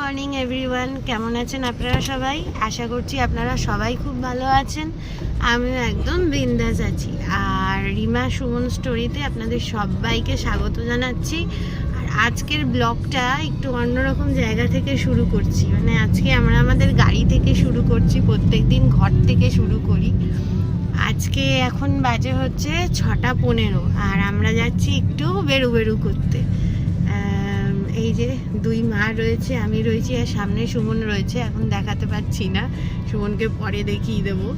Morning, everyone. কেমন আছেন আপনারা সবাই? আশা করছি আপনারা সবাই খুব ভালো আছেন। আমিও একদম বিন্দাস আছি। আর রিমা সুমন স্টোরিতে আপনাদের সবাইকে স্বাগত জানাচ্ছি। আর আজকের ব্লগটা একটু অন্যরকম জায়গা থেকে শুরু করছি। মানে আজকে আমরা আমাদের গাড়ি থেকে শুরু করছি প্রত্যেক দিন ঘর থেকে শুরু করি। আজকে এখন বাজে হচ্ছে ছটা পনেরো। আর আমরা যাচ্ছি একটু বেরু বেরু করতে। এই যে দুই মা রয়েছে আমি রয়েছি আর সামনে সুমন রয়েছে এখন দেখাতে পাচ্ছি না। সুমনকে পরে দেখিয়ে দেবো।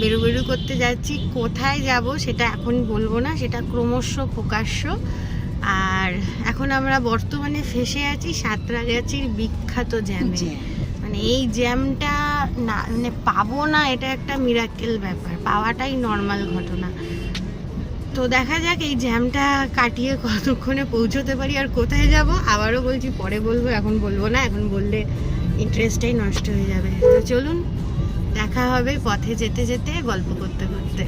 বেরু বেরু করতে যাচ্ছি। কোথায় যাব সেটা এখন বলব না সেটা ক্রমশ প্রকাশ্য। আর এখন আমরা বর্তমানে ফেসে আছি সাঁতরাগাছির বিখ্যাত জ্যামে। মানে এই জ্যামটা না মানে পাবো না এটা একটা মিরাক্কেল ব্যাপার। পাওয়াটাই নর্মাল ঘটনা। তো দেখা যাক এই জ্যামটা কাটিয়ে কতক্ষণে পৌঁছতে পারি আর কোথায় যাব। আবারও বলছি, পরে বলব, এখন বলব না, এখন বললে ইন্টারেস্টটাই নষ্ট হয়ে যাবে। তো চলুন, দেখা হবে পথে যেতে যেতে, গল্প করতে করতে।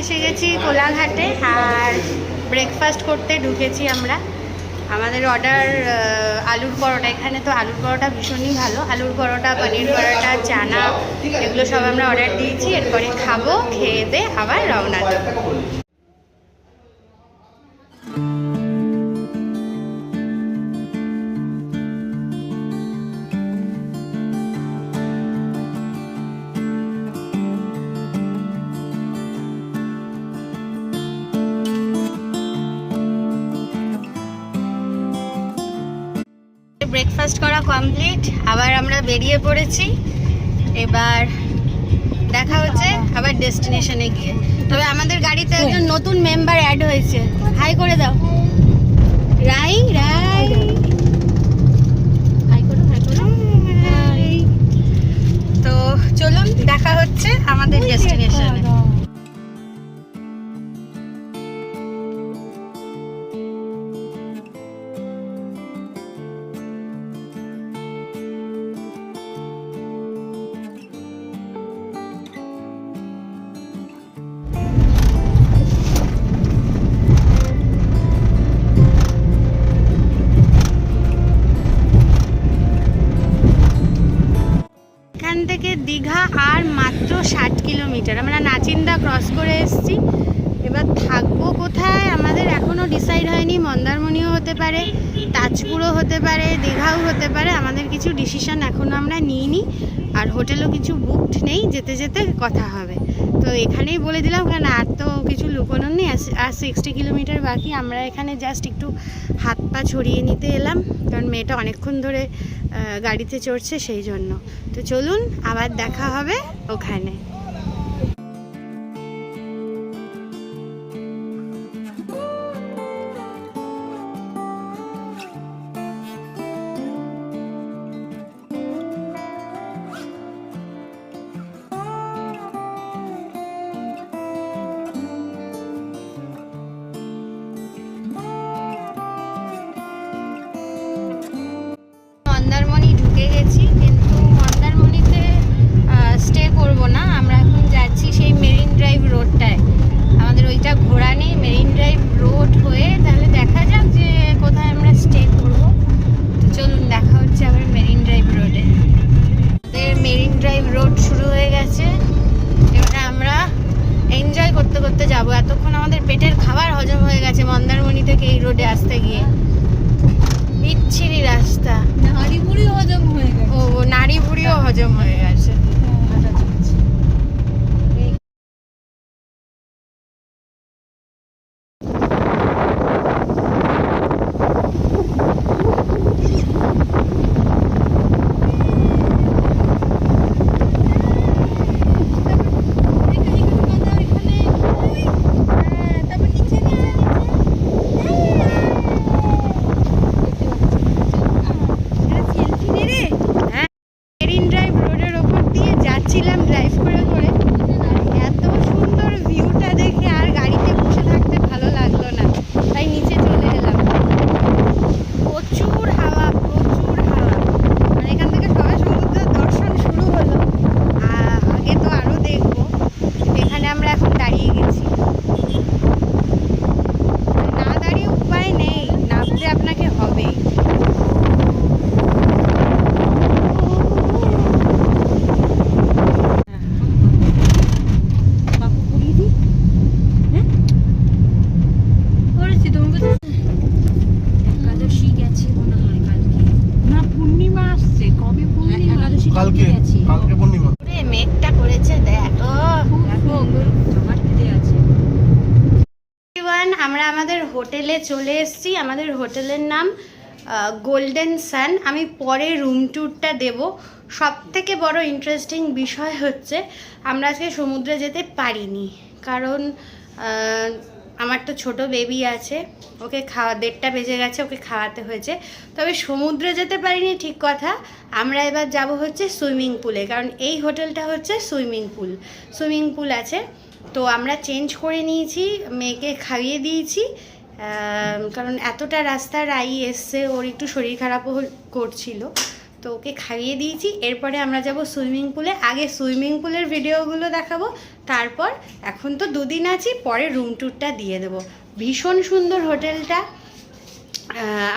এসে গেছি কোলাঘাটে, আর ব্রেকফাস্ট করতে ঢুকেছি আমরা। আমাদের অর্ডার আলুর পরোটা। এখানে তো আলুর পরোটা ভীষণই ভালো। আলুর পরোটা, পনির পরোটা, চানা, এগুলো সব আমরা অর্ডার দিয়েছি। এরপরে খাব, খেয়ে দে, আবার রওনা দেবো। ব্রেকফাস্ট করা কমপ্লিট আবার আমরা বেরিয়ে পড়েছি। এবার দেখা হচ্ছে আবার ডেস্টিনেশনে গিয়ে। তবে আমাদের গাড়িতে একজন নতুন মেম্বার অ্যাড হয়েছে। হাই করে দাও। রাই রাই। তো চলুন দেখা হচ্ছে আমাদের ডেস্টিনেশনে হতে পারে, তাজপুরও হতে পারে, দীঘাও হতে পারে, আমাদের কিছু ডিসিশন এখনও আমরা নিইনি আর হোটেলও কিছু বুকড নেই, যেতে যেতে কথা হবে। তো এখানেই বলে দিলাম, কারণ আর তো কিছু লুকোনোর নেই, আর- আর সিক্সটি কিলোমিটার বাকি, আমরা এখানে জাস্ট একটু হাত পা ছড়িয়ে নিতে এলাম, কারণ মেয়েটা অনেকক্ষণ ধরে গাড়িতে চড়ছে সেই জন্য। তো চলুন, আবার দেখা হবে ওখানে। রোড শুরু হয়ে গেছে। এবারে আমরা এনজয় করতে করতে যাব। এতক্ষণ আমাদের পেটের খাবার হজম হয়ে গেছে মন্দারমণি থেকে এই রোডে আসতে গিয়ে। বিচ্ছিরি রাস্তা। নাড়ি বুড়িও হজম হয়ে গেছে। ও নাড়ি বুড়িও হজম হয়ে গেছে। একাদশী গেছে না পূর্ণিমা আসছে। হ্যাঁ, মেঘটা করেছে দেখ। ও আমার খিদে আমরা আমাদের হোটেলে চলে এসেছি। আমাদের হোটেলের নাম গোল্ডেন সান আমি পরে রুম ট্যুরটা দেব। সব থেকে বড় ইন্টারেস্টিং বিষয় হচ্ছে আমরা আজকে সমুদ্রে যেতে পারিনি। কারণ আমার তো ছোট বেবি আছে, ওকে খাওয়া, দেড়টা বেজে গেছে, ওকে খাওয়াতে হয়েছে। তবে সমুদ্রে যেতে পারিনি, ঠিক কথা। আমরা এবার যাব হচ্ছে সুইমিং পুলে কারণ এই হোটেলটা হচ্ছে সুইমিং পুল সুইমিং পুল আছে, তো আমরা চেঞ্জ করে নিয়েছি, মেয়েকে খাইয়ে দিয়েছি। কারণ এতটা রাস্তা রাই এসছে ওর একটু শরীর খারাপও করছিল। তো ওকে খাইয়ে দিয়েছি। এরপরে আমরা যাব সুইমিং পুলে। আগে সুইমিং পুলের ভিডিওগুলো দেখাবো। তারপর এখন তো দুদিন আছি পরে রুম ট্যুরটা দিয়ে দেবো। ভীষণ সুন্দর হোটেলটা।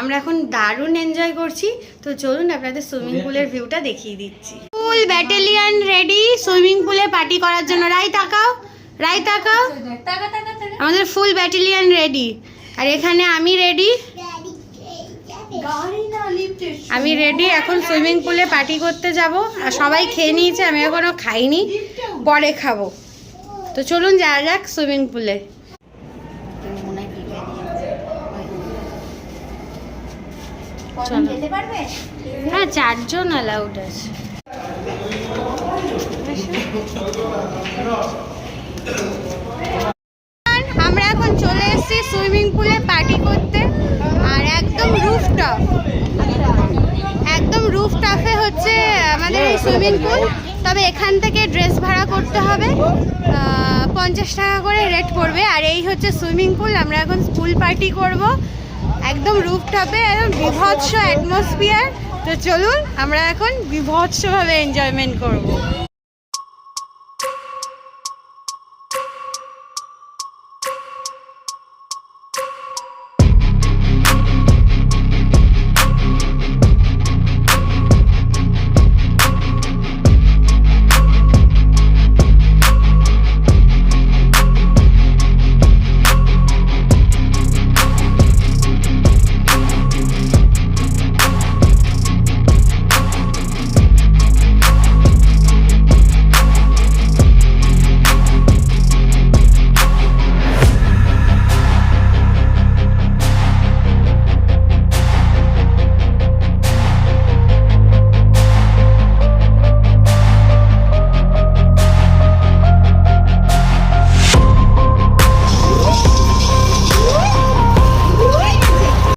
আমরা এখন দারুণ এনজয় করছি। তো চলুন আপনাদের সুইমিং পুলের ভিউটা দেখিয়ে দিচ্ছি। ফুল ব্যাটালিয়ান রেডি সুইমিং পুলে পার্টি করার জন্য রাই তাকাও। রাই তাকাও। আমাদের ফুল ব্যাটালিয়ান রেডি আর এখানে আমি রেডি আমি রেডি এখন সুইমিং পুলে পার্টি করতে যাব। আর সবাই খেয়ে নিয়েছে আমি এখনও খাইনি। পরে খাব। তো চলুন যাওয়া যাক সুইমিং পুলে হ্যাঁ চারজন অ্যালাউড আছে। আমরা এখন চলে এসেছি সুইমিং পুলে পার্টি করতে। রুফটপ একদম রুফটপে হচ্ছে আমাদের এই সুইমিং পুল তবে এখান থেকে ড্রেস ভাড়া করতে হবে। পঞ্চাশ টাকা করে রেট পড়বে। আর এই হচ্ছে সুইমিং পুল আমরা এখন পুল পার্টি করব। একদম রুফটপে একদম বিভৎস অ্যাটমসফিয়ার তো চলুন, আমরা এখন বিভৎসভাবে এনজয়মেন্ট করব।